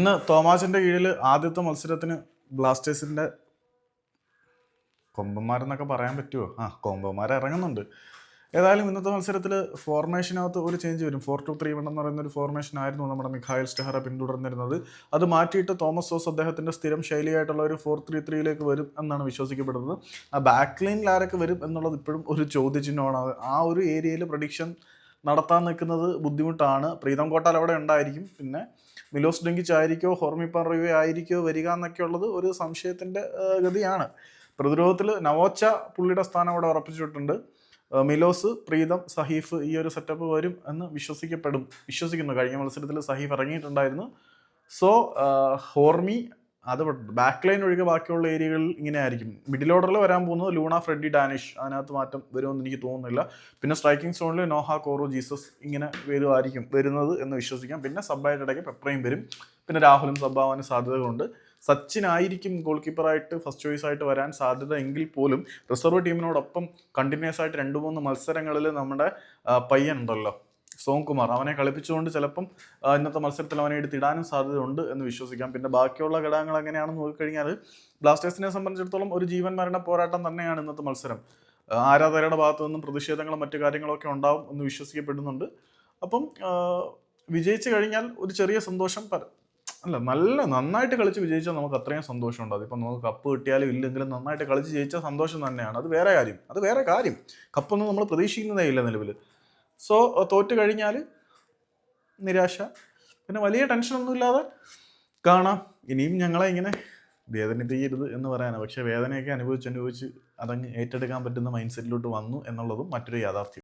ഇന്ന് തോമാസിന്റെ കീഴിൽ ആദ്യത്തെ മത്സരത്തിന് ബ്ലാസ്റ്റേഴ്സിന്റെ കൊമ്പന്മാരെന്നൊക്കെ പറയാൻ പറ്റുമോ ആ കൊമ്പന്മാർ ഇറങ്ങുന്നുണ്ട്. ഏതായാലും ഇന്നത്തെ മത്സരത്തിൽ ഫോർമേഷനകത്ത് ഒരു ചേഞ്ച് വരും. ഫോർ ടു ത്രീ വൺ എന്ന് പറയുന്ന ഒരു ഫോർമേഷൻ ആയിരുന്നു നമ്മുടെ മിഖായൽ സ്റ്റെഹറ പിന്തുടർന്നിരുന്നത്. അത് മാറ്റിയിട്ട് തോമസ് ജോസ് അദ്ദേഹത്തിന്റെ സ്ഥിരം ശൈലിയായിട്ടുള്ള ഒരു ഫോർ ത്രീ ത്രീയിലേക്ക് വരും എന്നാണ് വിശ്വസിക്കപ്പെടുന്നത്. ആ ബാക്ക് ലൈനിൽ ആരൊക്കെ വരും എന്നുള്ളത് ഇപ്പോഴും ഒരു ചോദ്യചിഹ്നമാണ്. ആ ഒരു ഏരിയയിൽ പ്രഡിക്ഷൻ നടത്താൻ നിൽക്കുന്നത് ബുദ്ധിമുട്ടാണ്. പ്രീതം കോട്ടാൽ അവിടെ ഉണ്ടായിരിക്കും. പിന്നെ മിലോസ് ഡെങ്കിച്ച് ആയിരിക്കോ ഹോർമി പറയോ ആയിരിക്കോ വരിക എന്നൊക്കെ ഉള്ളത് ഒരു സംശയത്തിന്റെ ഗതിയാണ്. പ്രതിരോധത്തിൽ നവോച്ച പുള്ളിയുടെ സ്ഥാനം അവിടെ ഉറപ്പിച്ചിട്ടുണ്ട്. മിലോസ് പ്രീതം സഹീഫ് ഈ ഒരു സെറ്റപ്പ് വരും എന്ന് വിശ്വസിക്കപ്പെടും. വിശ്വസിക്കുന്നു. കഴിഞ്ഞ മത്സരത്തിൽ സഹീഫ് ഇറങ്ങിയിട്ടുണ്ടായിരുന്നു. സോ ഹോർമി അത് ബാക്ക് ലൈൻ ഒഴികെ ബാക്കിയുള്ള ഏരിയകളിൽ ഇങ്ങനെ ആയിരിക്കും. മിഡിൽ ഓർഡറിൽ വരാൻ പോകുന്നത് ലൂണ ഫ്രെഡി ഡാനിഷ് അതിനകത്ത് മാറ്റം വരുമെന്ന് എനിക്ക് തോന്നുന്നില്ല. പിന്നെ സ്ട്രൈക്കിംഗ് സോണിൽ നോഹ കോറോ ജീസസ് ഇങ്ങനെ വരുമായിരിക്കും വരുന്നത് എന്ന് വിശ്വസിക്കാം. പിന്നെ സബ്ബായിട്ട് ഇടയ്ക്ക് പെപ്രയും വരും. പിന്നെ രാഹുലും സബ്ബാവാനും സാധ്യതകളുണ്ട്. സച്ചിൻ ആയിരിക്കും ഗോൾ കീപ്പറായിട്ട് ഫസ്റ്റ് ചോയ്സ് ആയിട്ട് വരാൻ സാധ്യത എങ്കിൽ പോലും റിസർവ് ടീമിനോടൊപ്പം കണ്ടിന്യൂസ് ആയിട്ട് രണ്ട് മൂന്ന് മത്സരങ്ങളിൽ നമ്മുടെ പയ്യൻ ഉണ്ടല്ലോ. സോംകുമാർ അവനെ കളിപ്പിച്ചുകൊണ്ട് ചിലപ്പം ഇന്നത്തെ മത്സരത്തിൽ അവനെ എടുത്തിടാനും സാധ്യതയുണ്ട് എന്ന് വിശ്വസിക്കാം. പിന്നെ ബാക്കിയുള്ള ഘടകങ്ങൾ എങ്ങനെയാണെന്ന് നോക്കിക്കഴിഞ്ഞാൽ ബ്ലാസ്റ്റേഴ്സിനെ സംബന്ധിച്ചിടത്തോളം ഒരു ജീവൻ മരണ പോരാട്ടം തന്നെയാണ് ഇന്നത്തെ മത്സരം. ആരാധകരുടെ ഭാഗത്തു നിന്നും പ്രതിഷേധങ്ങളും മറ്റു കാര്യങ്ങളൊക്കെ ഉണ്ടാവും എന്ന് വിശ്വസിക്കപ്പെടുന്നുണ്ട്. അപ്പം വിജയിച്ചു കഴിഞ്ഞാൽ ഒരു ചെറിയ സന്തോഷം അല്ല നല്ല നന്നായിട്ട് കളിച്ച് വിജയിച്ചാൽ നമുക്ക് അത്രയും സന്തോഷമുണ്ട് അതിപ്പോൾ നമുക്ക് കപ്പ് കിട്ടിയാലും ഇല്ലെങ്കിലും നന്നായിട്ട് കളിച്ച് ജയിച്ചാൽ സന്തോഷം തന്നെയാണ്. അത് വേറെ കാര്യം. അത് വേറെ കാര്യം. കപ്പൊന്നും നമ്മൾ പ്രതീക്ഷിക്കുന്നതേ ഇല്ല നിലവിൽ. സോ തോറ്റു കഴിഞ്ഞാൽ നിരാശ. പിന്നെ വലിയ ടെൻഷനൊന്നും ഇല്ലാതെ കാണാം. ഇനിയും ഞങ്ങളെ ഇങ്ങനെ വേദനിപ്പിക്കരുത് എന്ന് പറയാനാണ്. പക്ഷേ വേദനയൊക്കെ അനുഭവിച്ച് അനുഭവിച്ച് അതങ്ങ് ഏറ്റെടുക്കാൻ പറ്റുന്ന മൈൻഡ് സെറ്റിലോട്ട് വന്നു എന്നുള്ളതും മറ്റൊരു യാഥാർത്ഥ്യം.